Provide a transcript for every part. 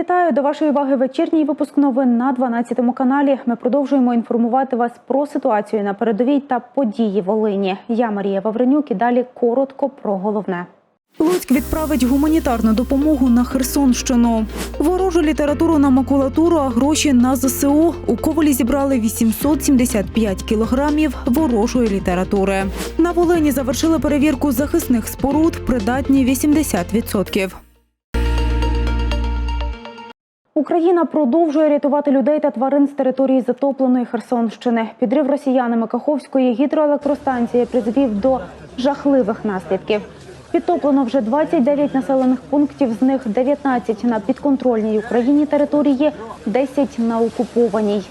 Вітаю до вашої уваги вечірній випуск новин на 12 каналі. Ми продовжуємо інформувати вас про ситуацію на передовій та події Волині. Я Марія Вавренюк і далі коротко про головне. Луцьк відправить гуманітарну допомогу на Херсонщину. Ворожу літературу на макулатуру, а гроші на ЗСУ. У Ковалі зібрали 875 кілограмів ворожої літератури. На Волині завершили перевірку захисних споруд, придатні 80%. Україна продовжує рятувати людей та тварин з території затопленої Херсонщини. Підрив росіянами Каховської гідроелектростанції призвів до жахливих наслідків. Підтоплено вже 29 населених пунктів, з них 19 на підконтрольній Україні території, 10 на окупованій.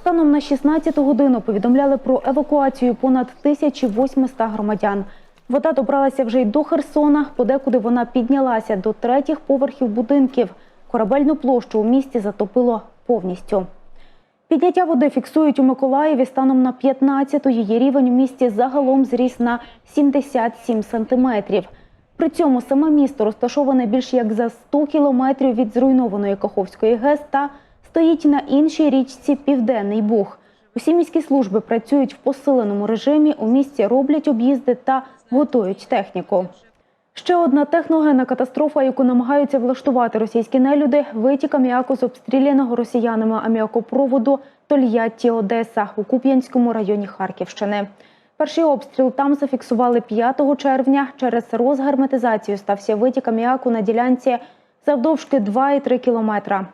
Станом на 16 годину повідомляли про евакуацію понад 1800 громадян. Вода добралася вже й до Херсона, подекуди вона піднялася до третіх поверхів будинків. Корабельну площу у місті затопило повністю. Підняття води фіксують у Миколаєві станом на 15-ту. Її рівень у місті загалом зріс на 77 сантиметрів. При цьому саме місто розташоване більш як за 100 кілометрів від зруйнованої Каховської ГЕС та стоїть на іншій річці Південний Буг. Усі міські служби працюють в посиленому режимі. У місті роблять об'їзди та готують техніку. Ще одна техногенна катастрофа, яку намагаються влаштувати російські нелюди, витік аміаку з обстріляного росіянами аміакопроводу Тольятті Одеса у Куп'янському районі Харківщини. Перший обстріл там зафіксували 5 червня. Через розгерметизацію стався витік аміаку на ділянці завдовжки 2,3 кілометра.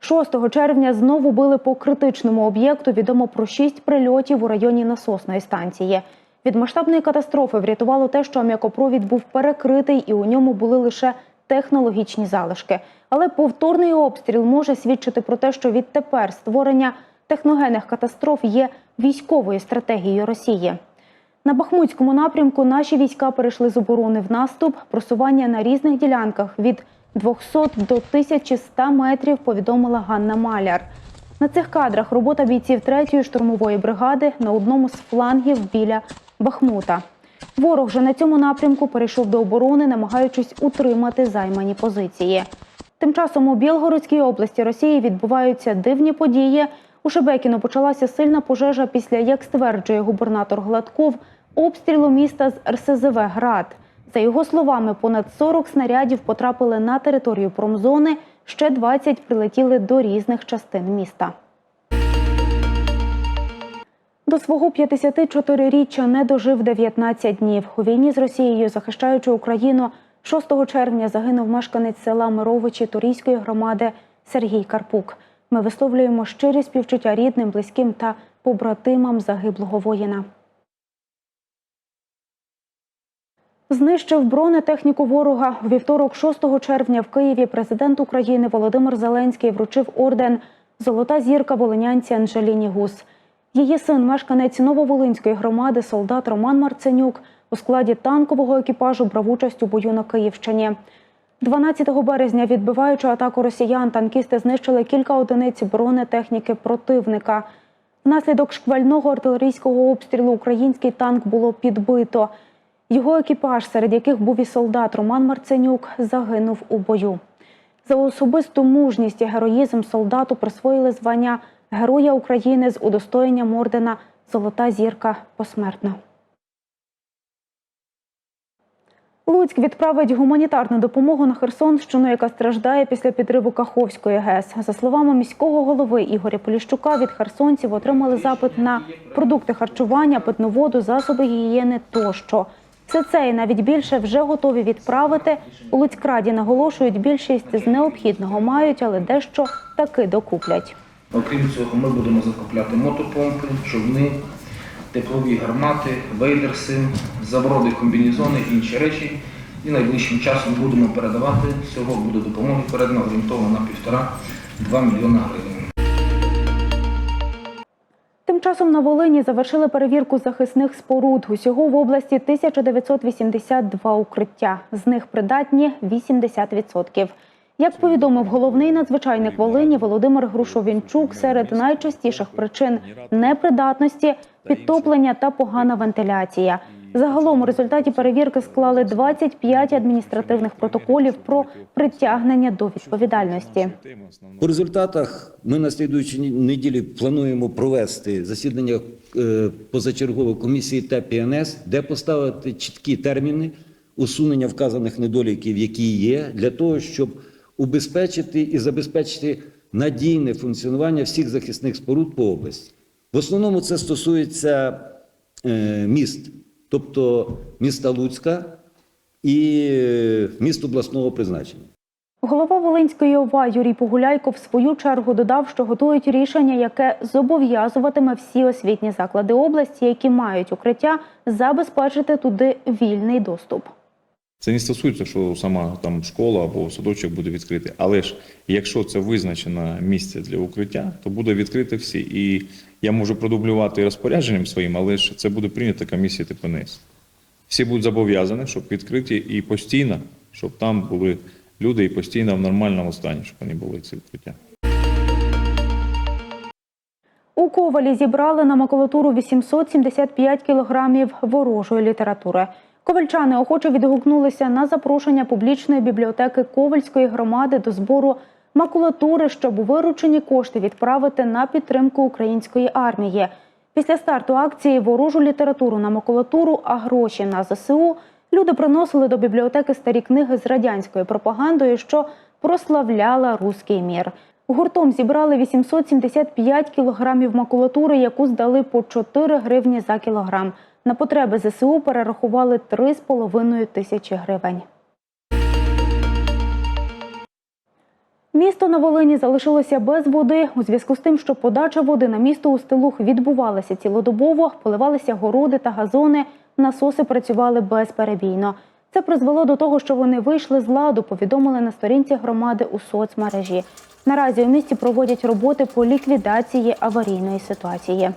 6 червня знову били по критичному об'єкту. Відомо про 6 прильотів у районі насосної станції. Від масштабної катастрофи врятувало те, що м'якопровід був перекритий і у ньому були лише технологічні залишки. Але повторний обстріл може свідчити про те, що відтепер створення техногенних катастроф є військовою стратегією Росії. На Бахмутському напрямку наші війська перейшли з оборони в наступ. Просування на різних ділянках від 200 до 1100 метрів повідомила Ганна Маляр. На цих кадрах робота бійців 3-ї штурмової бригади на одному з флангів біля Бахмута. Ворог же на цьому напрямку перейшов до оборони, намагаючись утримати займані позиції. Тим часом у Білгородській області Росії відбуваються дивні події. У Шебекіно почалася сильна пожежа після, як стверджує губернатор Гладков, обстрілу міста з РСЗВ Град. За його словами, понад 40 снарядів потрапили на територію промзони, ще 20 прилетіли до різних частин міста. До свого 54-річчя не дожив 19 днів. У війні з Росією, захищаючи Україну, 6 червня загинув мешканець села Мировичі Турійської громади Сергій Карпук. Ми висловлюємо щирі співчуття рідним, близьким та побратимам загиблого воїна. Знищив бронетехніку ворога. У вівторок, 6 червня, в Києві президент України Володимир Зеленський вручив орден Золота зірка волинянці Анжеліні Гус. Її син, мешканець Нововолинської громади, солдат Роман Марценюк, у складі танкового екіпажу брав участь у бою на Київщині. 12 березня, відбиваючи атаку росіян, танкісти знищили кілька одиниць бронетехніки противника. Внаслідок шквального артилерійського обстрілу український танк було підбито. Його екіпаж, серед яких був і солдат Роман Марценюк, загинув у бою. За особисту мужність і героїзм солдату присвоїли звання Героя України з удостоєнням ордена Золота зірка посмертно. Луцьк відправить гуманітарну допомогу на Херсонщину, яка страждає після підриву Каховської ГЕС. За словами міського голови Ігоря Поліщука, від херсонців отримали запит на продукти харчування, питну воду, засоби гігієни тощо. Все це і навіть більше вже готові відправити. У Луцькраді наголошують, більшість з необхідного мають, але дещо таки докуплять. Окрім цього, ми будемо закупляти мотопомпи, човни, теплові гармати, вейдерси, заброди, комбінезони і інші речі. І найближчим часом будемо передавати. Всього буде допомоги передано орієнтовно на півтора-два мільйона гривень. Тим часом на Волині завершили перевірку захисних споруд. Усього в області 1982 укриття. З них придатні 80%. Як повідомив головний надзвичайник Волині Володимир Грушовінчук, серед найчастіших причин непридатності підтоплення та погана вентиляція. Загалом у результаті перевірки склали 25 адміністративних протоколів про притягнення до відповідальності. По результатах ми на слідуючій неділі плануємо провести засідання е, позачергової комісії ТПНС, де поставити чіткі терміни усунення вказаних недоліків, які є, для того, щоб убезпечити і забезпечити надійне функціонування всіх захисних споруд по області. В основному це стосується е, міст, тобто міста Луцька і е, міст обласного призначення. Голова Волинської ОВА Юрій Погуляйко в свою чергу додав, що готують рішення, яке зобов'язуватиме всі освітні заклади області, які мають укриття, забезпечити туди вільний доступ. Це не стосується, що сама там школа або садочок буде відкритий. Але ж якщо це визначено місце для укриття, то буде відкрите всі. І я можу продублювати розпорядженням своїм, але ж це буде прийнято комісією ТПНС. Всі будуть зобов'язані, щоб відкриті і постійно, щоб там були люди і постійно в нормальному стані, щоб вони були ці укриття. У Ковалі зібрали на макулатуру 875 кілограмів ворожої літератури. Ковальчани охоче відгукнулися на запрошення публічної бібліотеки Ковальської громади до збору макулатури, щоб виручені кошти відправити на підтримку української армії. Після старту акції ворожу літературу на макулатуру, а гроші на ЗСУ люди приносили до бібліотеки старі книги з радянською пропагандою, що прославляла руський мір. Гуртом зібрали 875 кілограмів макулатури, яку здали по 4 гривні за кілограм. На потреби ЗСУ перерахували 3,5 тисячі гривень. Місто на Волині залишилося без води у зв'язку з тим, що подача води на місто у Стилух відбувалася цілодобово, поливалися городи та газони, насоси працювали безперебійно. Це призвело до того, що вони вийшли з ладу, повідомили на сторінці громади у соцмережі. Наразі у місті проводять роботи по ліквідації аварійної ситуації.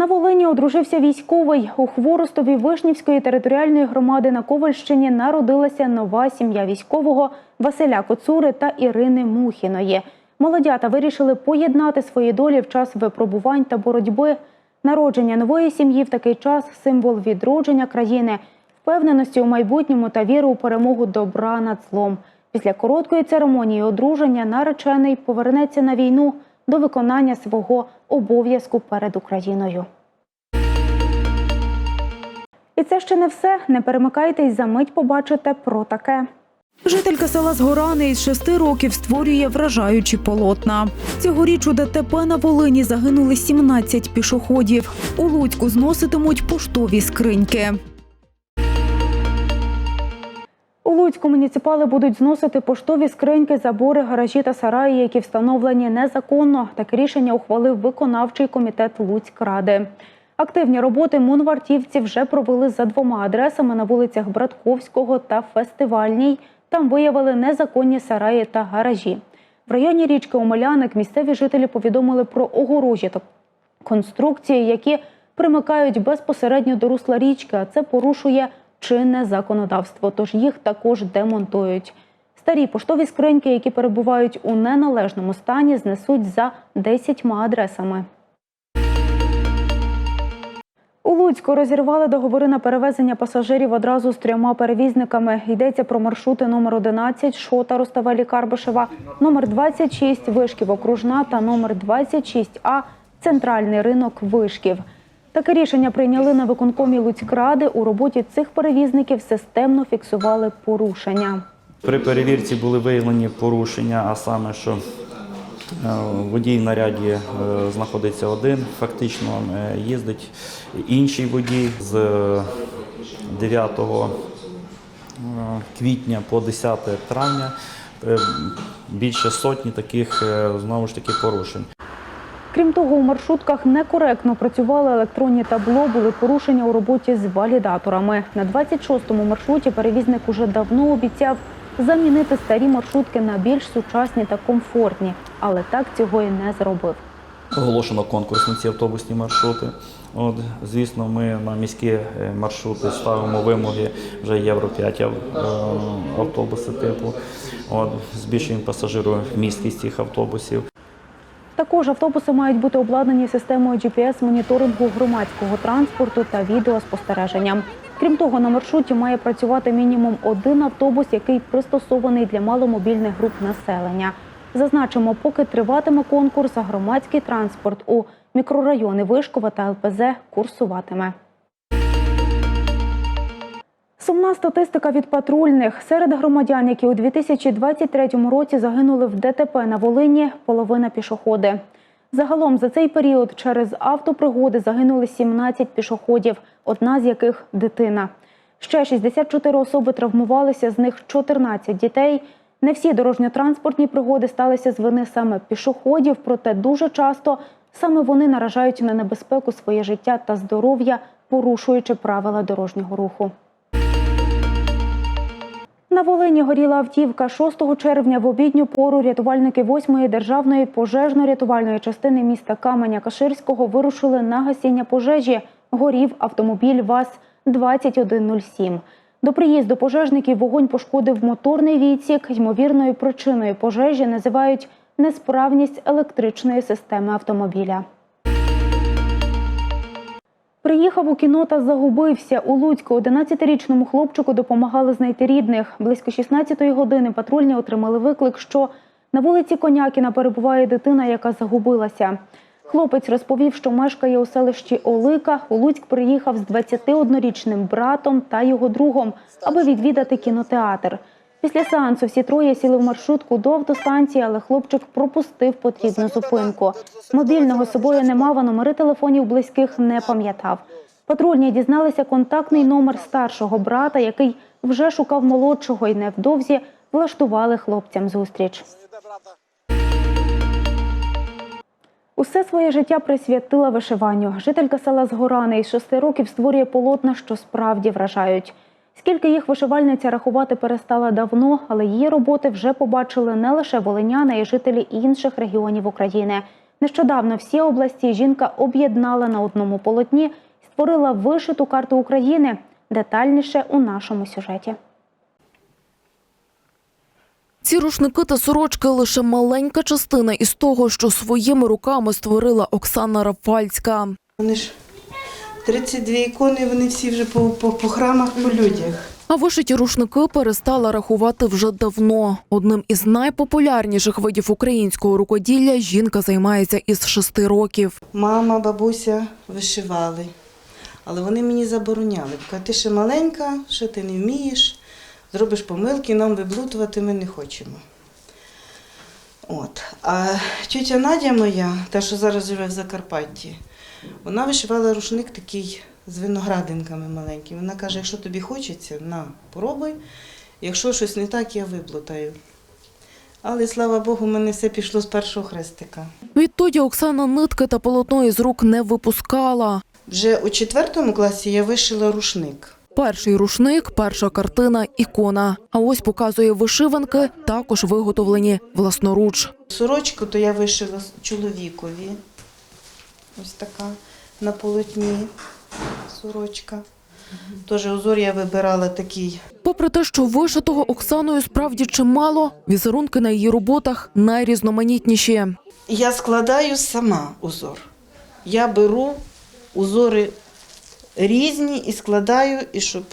На Волині одружився військовий. У Хворостові Вишнівської територіальної громади на Ковальщині народилася нова сім'я військового Василя Коцури та Ірини Мухіної. Молодята вирішили поєднати свої долі в час випробувань та боротьби. Народження нової сім'ї в такий час символ відродження країни, впевненості у майбутньому та віри у перемогу добра над злом. Після короткої церемонії одруження наречений повернеться на війну до виконання свого обов'язку перед Україною. І це ще не все. Не перемикайтесь, за мить побачите про таке. Жителька села Згорани із шести років створює вражаючі полотна. Цьогоріч у ДТП на Волині загинули 17 пішоходів. У Луцьку зноситимуть поштові скриньки. У Луцьку муніципали будуть зносити поштові скриньки, забори, гаражі та сараї, які встановлені незаконно. Таке рішення ухвалив виконавчий комітет Луцькради. Активні роботи мунвартівці вже провели за двома адресами на вулицях Братковського та Фестивальній. Там виявили незаконні сараї та гаражі. В районі річки Омеляник місцеві жителі повідомили про огорожі та конструкції, які примикають безпосередньо до русла річки, а це порушує чинне законодавство, тож їх також демонтують. Старі поштові скриньки, які перебувають у неналежному стані, знесуть за 10 адресами. У Луцьку розірвали договори на перевезення пасажирів одразу з трьома перевізниками. Йдеться про маршрути номер 11 Шота Руставелі Карбишева, номер 26 Вишків Окружна та номер 26А Центральний ринок Вишків. Таке рішення прийняли на виконкомі Луцькради. У роботі цих перевізників системно фіксували порушення. При перевірці були виявлені порушення, а саме, що е, водій в наряді е, знаходиться один, фактично е, їздить інший водій з 9 е, квітня по 10 травня. Більше сотні таких знову ж таки порушень. Крім того, у маршрутках некоректно працювали електронні табло, були порушення у роботі з валідаторами. На 26-му маршруті перевізник уже давно обіцяв замінити старі маршрутки на більш сучасні та комфортні, але так цього і не зробив. Оголошено конкурс на ці автобусні маршрути. От, звісно, ми на міські е, маршрути ставимо вимоги вже Євро 5 е, автобуси типу. От, збільшуємо пасажиромісткість цих автобусів. Також автобуси мають бути обладнані системою GPS-моніторингу громадського транспорту та відеоспостереженням. Крім того, на маршруті має працювати мінімум один автобус, який пристосований для маломобільних груп населення. Зазначимо, поки триватиме конкурс, а громадський транспорт у мікрорайони Вишкова та ЛПЗ курсуватиме. Сумна статистика від патрульних. Серед громадян, які у 2023 році загинули в ДТП на Волині, половина пішоходи. Загалом за цей період через автопригоди загинули 17 пішоходів, одна з яких дитина. Ще 64 особи травмувалися, з них 14 дітей. Не всі дорожньо-транспортні пригоди сталися з вини саме пішоходів, проте дуже часто саме вони наражають на небезпеку своє життя та здоров'я, порушуючи правила дорожнього руху. На Волині горіла автівка 6 червня в обідню пору. Рятувальники 8-ї державної пожежно-рятувальної частини міста Каменя Каширського вирушили на гасіння пожежі. Горів автомобіль ВАЗ-2107. До приїзду пожежників вогонь пошкодив моторний відсік. Ймовірною причиною пожежі називають несправність електричної системи автомобіля. Приїхав у кіно та загубився. У Луцьку 11-річному хлопчику допомагали знайти рідних. Близько 16-ї години патрульні отримали виклик, що на вулиці Конякіна перебуває дитина, яка загубилася. Хлопець розповів, що мешкає у селищі Олика. У Луцьк приїхав з 21-річним братом та його другом, аби відвідати кінотеатр. Після сеансу всі троє сіли в маршрутку до автостанції, але хлопчик пропустив потрібну зупинку. Мобільного з собою не мав, а номери телефонів близьких не пам'ятав. Патрульні дізналися контактний номер старшого брата, який вже шукав молодшого, і невдовзі влаштували хлопцям зустріч. Усе своє життя присвятила вишиванню. Жителька села Згорани із шести років створює полотна, що справді вражають. Скільки їх вишивальниця рахувати перестала давно, але її роботи вже побачили не лише волиняни, а й жителі інших регіонів України. Нещодавно всі області жінка об'єднала на одному полотні і створила вишиту карту України. Детальніше у нашому сюжеті. Ці рушники та сорочки лише маленька частина із того, що своїми руками створила Оксана Рафальська. Вони ж 32 ікони, вони всі вже по, по, по храмах, по людях. А вишиті рушники перестала рахувати вже давно. Одним із найпопулярніших видів українського рукоділля жінка займається із шести років. Мама, бабуся вишивали. Але вони мені забороняли. Кажуть, ти ще маленька, ще ти не вмієш, зробиш помилки, нам виблутувати ми не хочемо. От. А тетя Надя моя, та, що зараз живе в Закарпатті, вона вишивала рушник такий з виноградинками маленькими. Вона каже, якщо тобі хочеться, на, пробуй. Якщо щось не так, я виплутаю. Але слава Богу, в мене все пішло з першого хрестика. Відтоді Оксана нитки та полотно із рук не випускала. Вже у четвертому класі я вишила рушник. Перший рушник, перша картина, ікона. А ось показує вишиванки, також виготовлені власноруч. Сорочку то я вишила чоловікові. Ось така на полотні сорочка. Теж узор я вибирала такий. Попри те, що вишитого Оксаною справді чимало, візерунки на її роботах найрізноманітніші. Я складаю сама узор. Я беру узори різні і складаю, і щоб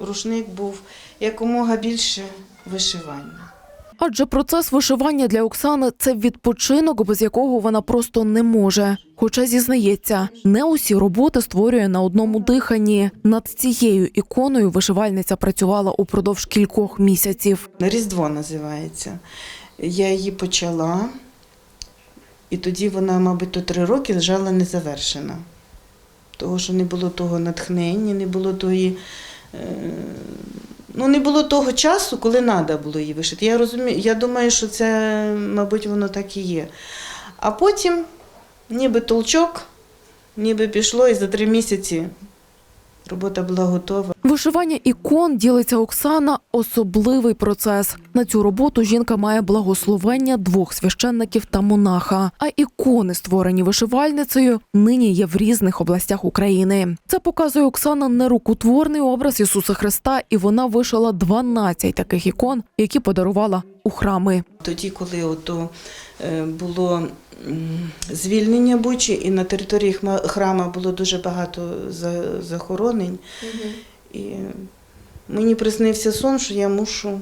рушник був якомога більше вишивання. Адже процес вишивання для Оксани це відпочинок, без якого вона просто не може. Хоча зізнається, не усі роботи створює на одному диханні. Над цією іконою вишивальниця працювала упродовж кількох місяців. Різдво називається. Я її почала, і тоді вона, мабуть, три роки лежала незавершена. Того, що не було того натхнення, не було тої. Е, ну, не було того часу, коли треба було її вишити. Я розумію, я думаю, що це, мабуть, воно так і є. А потім, ніби толчок, ніби пішло, і за три місяці робота була готова. Вишивання ікон ділиться Оксана особливий процес. На цю роботу жінка має благословення двох священників та монаха. А ікони, створені вишивальницею, нині є в різних областях України. Це показує Оксана нерукотворний образ Ісуса Христа, і вона вишила 12 таких ікон, які подарувала у храми. Тоді, коли ото е, було звільнення Бучі, і на території храма було дуже багато за- захоронень, і мені приснився сон, що я мушу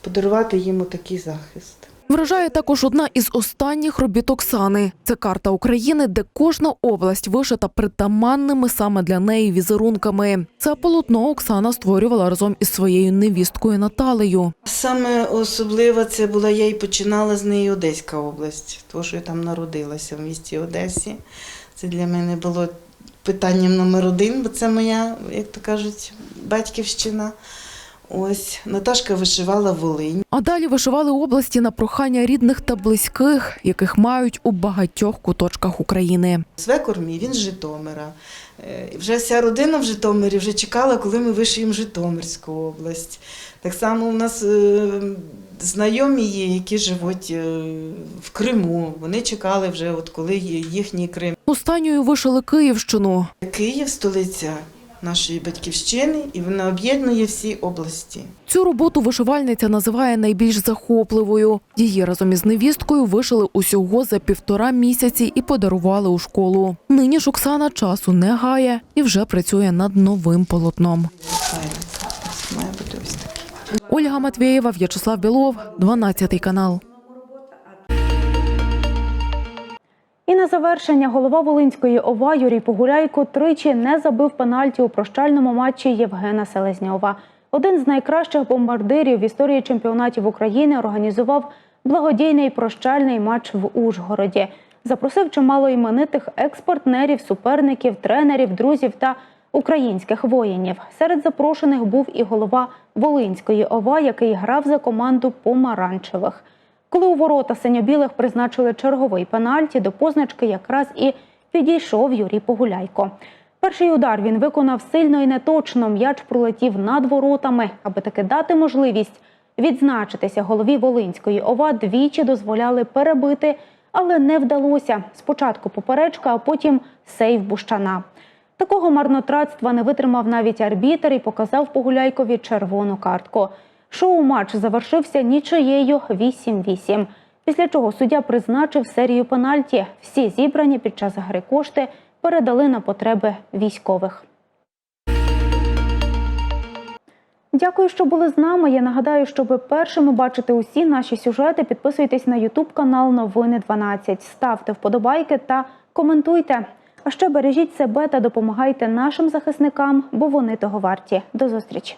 подарувати їм такий захист. Вражає також одна із останніх робіт Оксани. Це карта України, де кожна область вишита притаманними саме для неї візерунками. Це полотно Оксана створювала разом із своєю невісткою Наталею. Саме особливо це була, я і починала з неї Одеська область, тому що я там народилася в місті Одесі. Це для мене було питанням номер один, бо це моя, як то кажуть, батьківщина. Ось Наташка вишивала Волинь. А далі вишивали області на прохання рідних та близьких, яких мають у багатьох куточках України. Свекор мій, він з Житомира. Е, Вже вся родина в Житомирі вже чекала, коли ми вишиємо Житомирську область. Так само у нас е, знайомі є, які живуть е, в Криму. Вони чекали вже, от коли їхній Крим. Останньою вишили Київщину. Київ столиця нашої батьківщини, і вона об'єднує всі області. Цю роботу вишивальниця називає найбільш захопливою. Її разом із невісткою вишили усього за півтора місяці і подарували у школу. Нині ж Оксана часу не гає і вже працює над новим полотном. Ольга Матвєєва, В'ячеслав Білов, 12 канал. Завершення голова Волинської ОВА Юрій Погуляйко тричі не забив пенальті у прощальному матчі Євгена Селезньова. Один з найкращих бомбардирів в історії чемпіонатів України організував благодійний прощальний матч в Ужгороді. Запросив чимало іменитих експортнерів, суперників, тренерів, друзів та українських воїнів. Серед запрошених був і голова Волинської ОВА, який грав за команду помаранчевих. Коли у ворота синьо-білих призначили черговий пенальті, до позначки якраз і підійшов Юрій Погуляйко. Перший удар він виконав сильно і неточно. М'яч пролетів над воротами, аби таки дати можливість відзначитися голові Волинської ОВА. Двічі дозволяли перебити, але не вдалося. Спочатку поперечка, а потім сейв Бущана. Такого марнотратства не витримав навіть арбітер і показав Погуляйкові червону картку. Шоу-матч завершився нічиєю 8-8. Після чого суддя призначив серію пенальті. Всі зібрані під час гри кошти передали на потреби військових. Дякую, що були з нами. Я нагадаю, щоб першими бачити усі наші сюжети, підписуйтесь на Ютуб канал Новини 12. Ставте вподобайки та коментуйте. А ще бережіть себе та допомагайте нашим захисникам, бо вони того варті. До зустрічі!